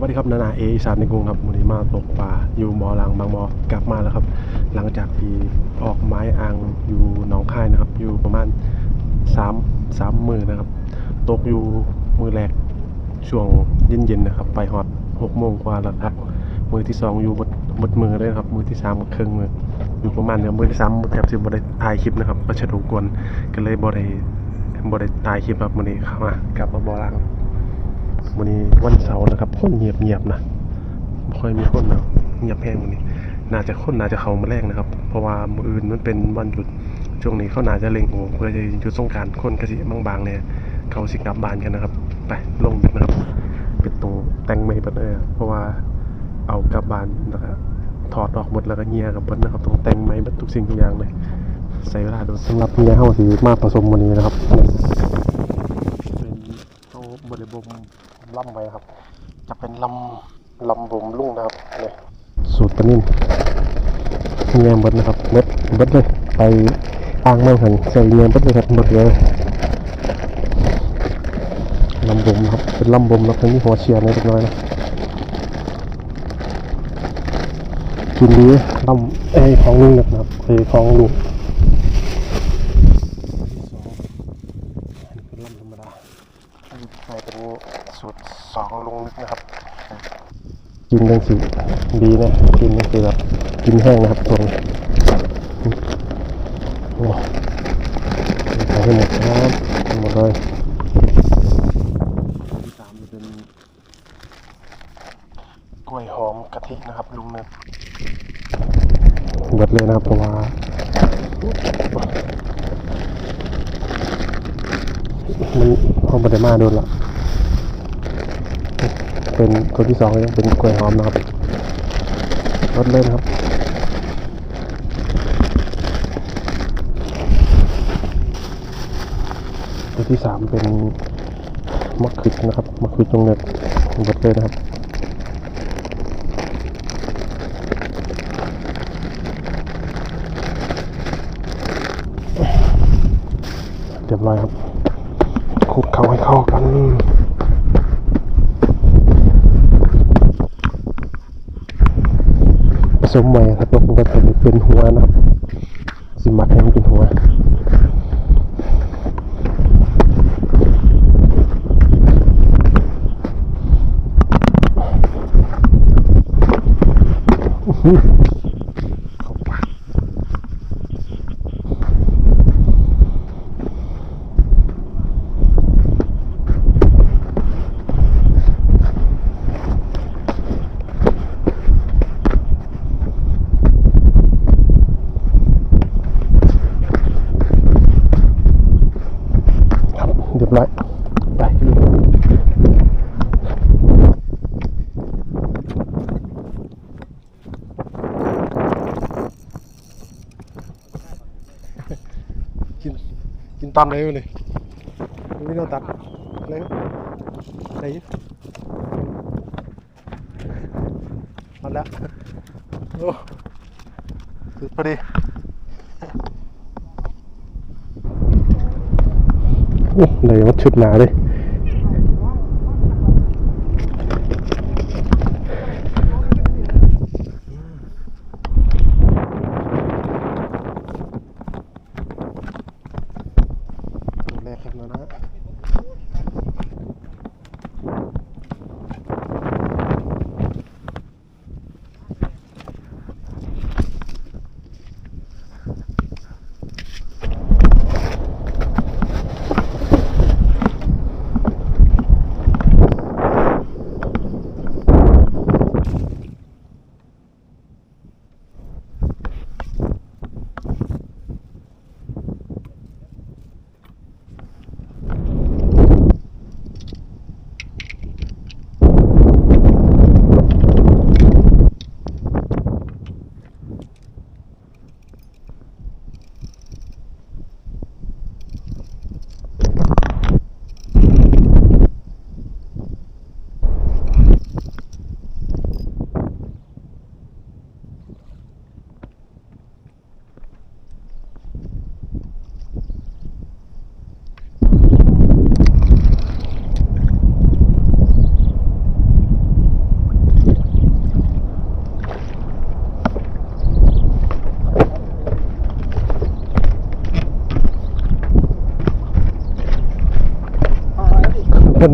วัสดีครับนานาเออีสานในกรุงครับวันนี้มาตกปลาอยู่มอหลังบางมอกลับมาแล้วครับ หลังจากที่ออกไม้อ่างอยู่หนองคายนะครับ อยู่ประมาณสามสามมือนะครับ ตกอยู่มือแรกช่วงเย็นๆนะครับ ไปฮอดหกโมงกว่าแล้วครับ มือที่สองอยู่บดบดมือเลยครับ มือที่สามครึ่งมืออยู่ประมาณเนี่ยมือที่สามแทบสิบ่ได้ถ่ายคลิปนะครับประชดกวนก็เลยบ่ไดบ่ได้ถ่ายคลิปครับวันนี้เข้ามากลับมาบอหลัง วันนี้วันเสาร์นะครับคนเงียบเงียบๆนะไม่ค่อยมีคนนะเงียบแห้งวันนี้ น่าจะคนน่าจะเข้ามาแรกนะครับ เพราะว่ามืออื่นมันเป็นวันหยุดช่วงนี้เขาน่าจะเล็งโอ้เพื่อจะหยุดสงกรารคนกระสิบางๆเนี่ยเขาสิกลับบ้านกันนะครับ ไปลงนะครับเป็นตรงแต่งไม่เบิดเลยอะเพราะว่าเอากลับบ้านแล้วก็ถอดออกหมดแล้วก็เงียกับเบิดนะครับตรงแต่งไม้เบิดทุกสิ่งทุกอย่างเลยใส่เวลาโดนสำหรับเงียเฮาสิมาผสมวันนี้นะครับเป็นเอาบริบม ล่ำไว้ครับ จะเป็นลำลำบ่มลุ่งนะครับเนี่ยสูตรปนิ่มเงียบเบิดนะครับเบิดเบิดเลยไปอ่างมั่งหันใส่เงียบเบิดเลยครับหมดเลยลำบ่มครับเป็นลำบ่มแล้วก็มีหัวเชียร์นิดหน้อยนะกินดีลำไอของลุงนะครับไอของลุง อันนี้เป็นลำธรรมดาอันนี้ใส่เป็นสูตรสองลงลึกนะครับ กินยังสีดีนะ กินยังสีแบบกินแห้งนะครับตรงโอ้ใส่ให้หมดครับให้หมดเลยที่สามจะเป็นกล้วยหอมกะทินะครับลุงเนึกเบิดเลยนะครับเพราะว่า มันห้องบันไดมาโดนละเป็นตัวที่สองเลยเป็นกล้วยหอมนะครับรดเล่นครับตัวที่สามเป็นมะขึดนะครับมะขึดตรงเน็ตรดเล่นนะครับเรียบร้อยครับ คลุกเข้าให้เข้ากันผสมใหม่ครับแล้วผมก็จะเป็นหัวนะครับสิมัดให้มันเป็นหัวอื้อหือเข้าปาก ครับเรียบร้อยไปกิน กินตามเลยเนี่ยไม่งตัดอะไรครับอะไรอยู่มาแล้วโอ้สุดพอดีโอ้เลยวัดชุดหนาเลย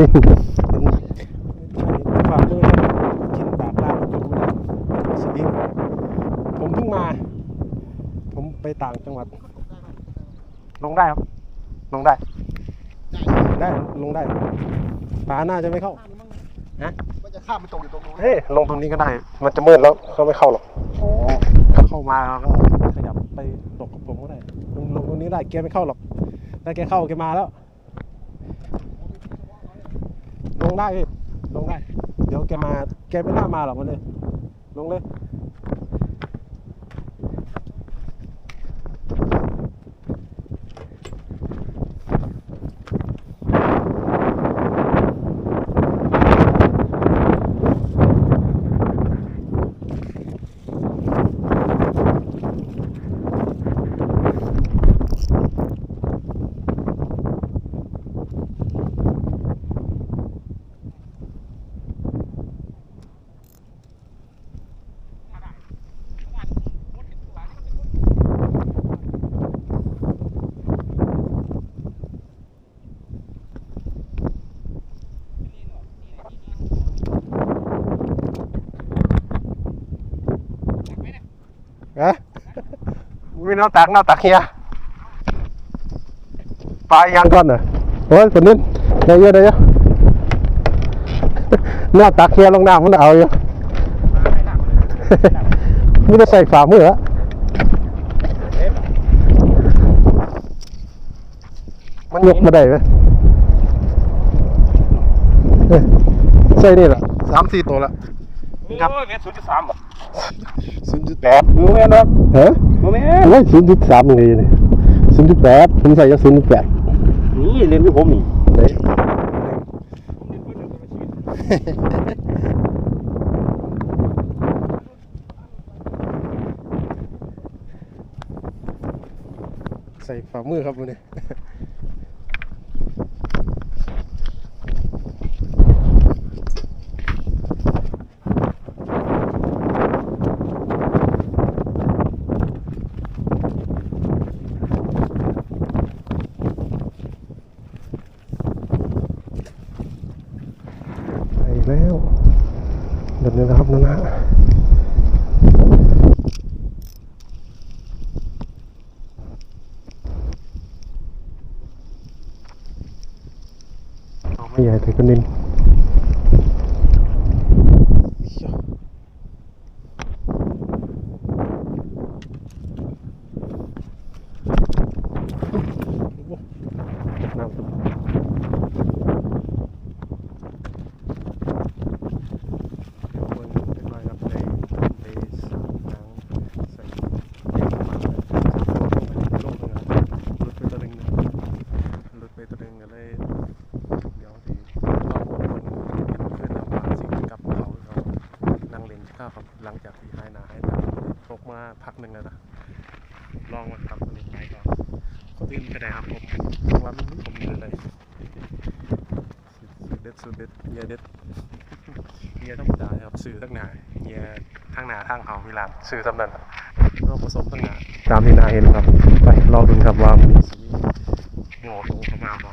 คนนี้เป็นฝากมือนะครับกินปากลาจบไม่ได้สลิงผมเพิ่งมา ผมไปต่างจังหวัด ลงได้ครับ ลงได้ ได้ครับลงได้ปลาน่าจะไม่เข้าฮะมันจะข้ามไปตรงอยู่ตรงนู้นเฮ้ยลงตรงนี้ก็ได้ มันจะมืดแล้วเขาไม่เข้าหรอกถ้าเข้ามาเราก็ขยับไปตกกับผมก็ได้ลงลงตรงนี้ได้แกไม่เข้าหรอกถ้าแกเข้าแกมาแล้ว ลงได้พี่ลงได้ เดี๋ยวแกมา แกไม่น่ามาหรอกวันนี้ ลงเลย ฮะ มีน้ำตักน้ำตักเฮียปลายังก่อนเหรอโอ้ยคนนี้ได้เยอะได้เยอะน้ำตักเฮียลงน้ำมันเอาอยู่มีแต่ใส่ฝ่ามือละมันยกมาได้ไหมใส่นี่ละสามสี่ตัวละ ครับ เมตรศูนย์จุดสามบ่ศูนย์จุดแปดมือแม่นครับฮะมือแม่โอ้ยศูนย์จุดสามเลยนี่ศูนย์จุดแปดผมใส่จะศูนย์จุดแปดนี่เรียนที่ผมนี่ไหนใส่ฝ่ามือครับวันนี้ไปอีกแล้วแบบนี้นะครับนะนะ ตัวไม่ใหญ่แต่ก็นิ่มน้ำ คนเป็นไรครับในในสามครั้งใส่เด็กมาเลยลงเลยรถไปตัวหนึ่งรถไปตัวหนึ่งอะไรเดี๋ยวทีเราคนคนเพื่อนเรามาสิ่งกับเขาเขานั่งเล่นข้าวครับหลังจากที่หายหนาหายตาตกมาพัก หนึ่งแล้วนะลองมาครับคนนี้ไปก่อนคนอื่นก็ได้ครับผมว่ามันผมมีอะไรสุดเด็ดสุดเด็ดเยเด็ดเฮียธรรมดาครับซื้อทั้งหนาเฮียทั้งหนาทั้งเขาวิลานซื้อสำนันก็ผสมทั้งหนาตามที่นาเห็นครับ ไปรอดูครับว่ามันสีโง่ตรงเข้ามาบ่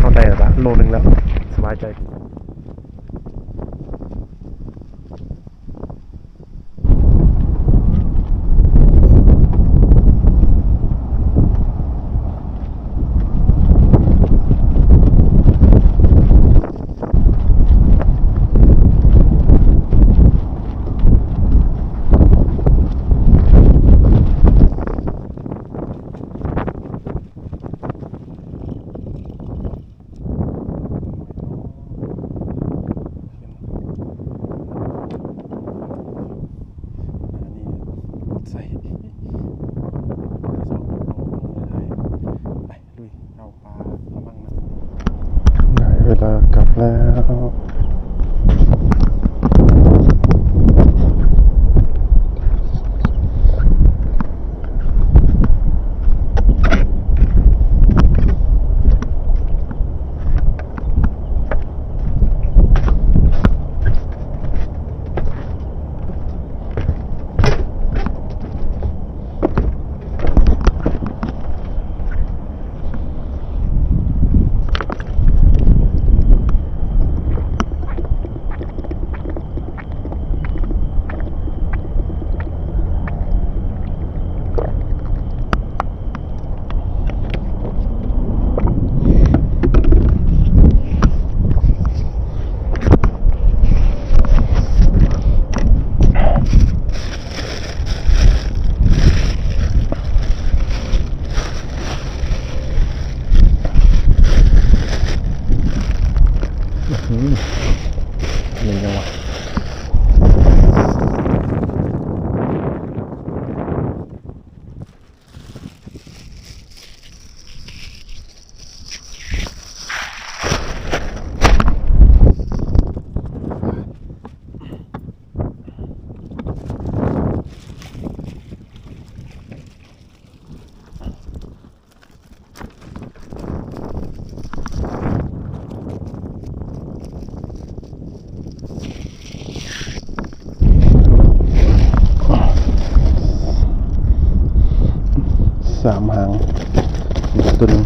เข้าได้แล้วละโลนึงแล้วสบายใจ สามหางตัวนึง